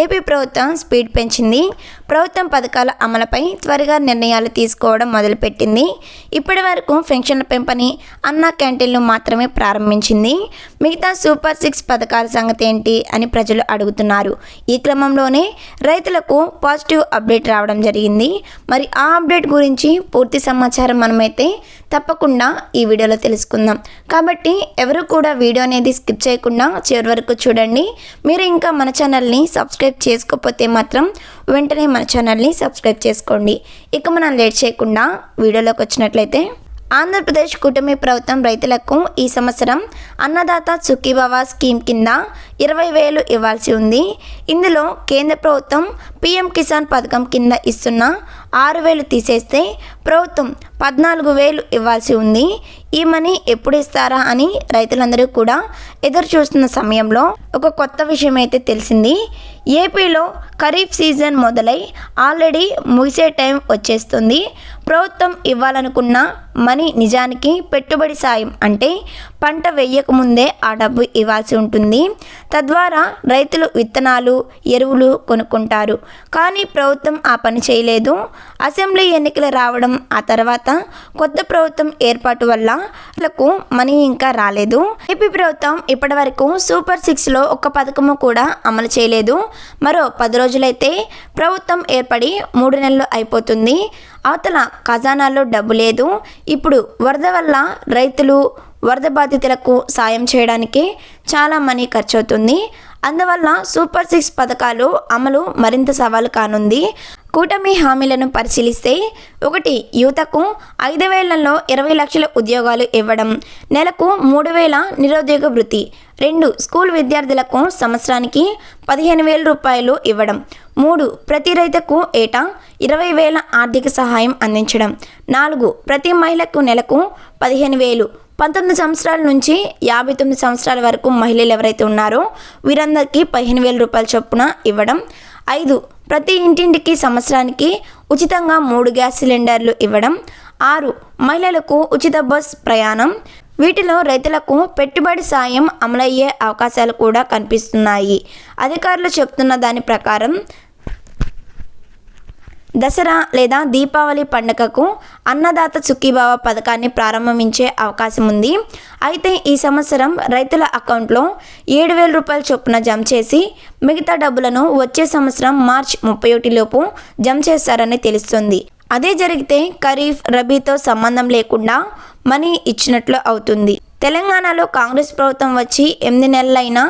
AP ప్రభుత్వం speed పెంచింది. ప్రభుత్వం పథకాల అమలుపై త్వరగా నిర్ణయాలు తీసుకోవడం మొదలుపెట్టింది. ఇప్పటి వరకు పెన్షన్ల పెంపని అన్న క్యాంటీన్లు మాత్రమే ప్రారంభించింది. మిగతా సూపర్ సిక్స్ పథకాల సంగతి ఏంటి అని ప్రజలు అడుగుతున్నారు. ఈ క్రమంలోనే రైతులకు పాజిటివ్ అప్డేట్ రావడం జరిగింది. మరి ఆ అప్డేట్ గురించి పూర్తి సమాచారం మనమైతే తప్పకుండా ఈ వీడియోలో తెలుసుకుందాం. కాబట్టి ఎవరు కూడా వీడియో అనేది స్కిప్ చేయకుండా చివరి వరకు చూడండి. మీరు ఇంకా మన ఛానల్ని సబ్స్క్రైబ్ చేసుకోకపోతే మాత్రం వెంటనే మన ఛానల్ని సబ్స్క్రైబ్ చేసుకోండి. ఇక మనం లేట్ చేయకుండా వీడియోలోకి వచ్చినట్లయితే ఆంధ్రప్రదేశ్ కూటమి ప్రభుత్వం రైతులకు ఈ సంవత్సరం అన్నదాత సుఖీభవ స్కీమ్ కింద ఇరవై వేలు ఇవ్వాల్సి ఉంది. ఇందులో కేంద్ర ప్రభుత్వం పీఎం కిసాన్ పథకం కింద ఇస్తున్న ఆరు వేలు తీసేస్తే ప్రభుత్వం పద్నాలుగు వేలు ఇవ్వాల్సి ఉంది. ఈ మనీ ఎప్పుడు ఇస్తారా అని రైతులందరూ కూడా ఎదురు చూస్తున్న సమయంలో ఒక కొత్త విషయం అయితే తెలిసింది. ఏపీలో ఖరీఫ్ సీజన్ మొదలై ఆల్రెడీ ముగిసే టైం వచ్చేస్తుంది. ప్రభుత్వం ఇవ్వాలనుకున్న మనీ నిజానికి పెట్టుబడి సాయం అంటే పంట వేయకముందే ఆ డబ్బు ఇవ్వాల్సి ఉంటుంది. తద్వారా రైతులు విత్తనాలు ఎరువులు కొనుక్కుంటారు. కానీ ప్రభుత్వం ఆ పని చేయలేదు. అసెంబ్లీ ఎన్నికలు రావడం ఆ తర్వాత కొత్త ప్రభుత్వం ఏర్పాటు వల్ల వాళ్ళకు మనీ ఇంకా రాలేదు. ఏపీ ప్రభుత్వం ఇప్పటి వరకు సూపర్ సిక్స్లో ఒక్క పథకము కూడా అమలు చేయలేదు. మరో పది రోజులైతే ప్రభుత్వం ఏర్పడి మూడు నెలలు అయిపోతుంది. అవతల ఖజానాలో డబ్బు లేదు. ఇప్పుడు వరద వల్ల రైతులు వరద బాధితులకు సాయం చేయడానికి చాలా మనీ ఖర్చు అవుతుంది అందువల్ల సూపర్ సిక్స్ పథకాలు అమలు మరింత సవాలు కానుంది. కూటమి హామీలను పరిశీలిస్తే ఒకటి యువతకు ఐదు వేలలో ఇరవై లక్షల ఉద్యోగాలు ఇవ్వడం నెలకు మూడు వేల నిరుద్యోగ వృత్తి రెండు స్కూల్ విద్యార్థులకు సంవత్సరానికి పదిహేను వేల రూపాయలు ఇవ్వడం మూడు ప్రతి రైతుకు ఏటా ఇరవై వేల ఆర్థిక సహాయం అందించడం నాలుగు ప్రతి మహిళకు నెలకు పదిహేను వేలు. పంతొమ్మిది సంవత్సరాల నుంచి యాభై తొమ్మిది సంవత్సరాల వరకు మహిళలు ఎవరైతే ఉన్నారో వీరందరికీ పదిహేను వేల రూపాయల చొప్పున ఇవ్వడం ఐదు ప్రతి ఇంటింటికి సంవత్సరానికి ఉచితంగా మూడు గ్యాస్ సిలిండర్లు ఇవ్వడం. ఆరు మహిళలకు ఉచిత బస్ ప్రయాణం. వీటిలో రైతులకు పెట్టుబడి సాయం అమలయ్యే అవకాశాలు కూడా కనిపిస్తున్నాయి. అధికారులు చెప్తున్న దాని ప్రకారం దసరా లేదా దీపావళి పండుగకు అన్నదాత సుఖీభావ పథకాన్ని ప్రారంభించే అవకాశం ఉంది. అయితే ఈ సంవత్సరం రైతుల అకౌంట్లో ఏడు వేల రూపాయల చొప్పున జమ చేసి మిగతా డబ్బులను వచ్చే సంవత్సరం మార్చ్ ముప్పై ఒకటిలోపు జమ చేస్తారని తెలుస్తుంది. అదే జరిగితే ఖరీఫ్ రబీతో సంబంధం లేకుండా మనీ ఇచ్చినట్లు అవుతుంది. తెలంగాణలో కాంగ్రెస్ ప్రభుత్వం వచ్చి ఎనిమిది నెలలైనా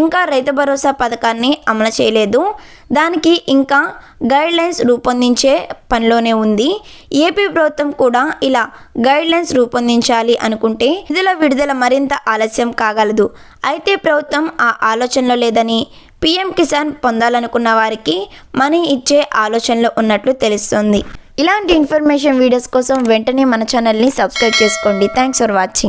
ఇంకా రైతు భరోసా పథకాన్ని అమలు చేయలేదు. దానికి ఇంకా గైడ్లైన్స్ రూపొందించే పనిలోనే ఉంది. ఏపీ ప్రభుత్వం కూడా ఇలా గైడ్లైన్స్ రూపొందించాలి అనుకుంటే నిధుల విడుదల మరింత ఆలస్యం కాగలదు. అయితే ప్రభుత్వం ఆ ఆలోచనలో లేదని పీఎం కిసాన్ పొందాలనుకున్న వారికి మనీ ఇచ్చే ఆలోచనలో ఉన్నట్లు తెలుస్తుంది. ఇలాంటి ఇన్ఫర్మేషన్ వీడియోస్ కోసం వెంటనే మన ఛానల్ని సబ్స్క్రైబ్ చేసుకోండి. Thanks for watching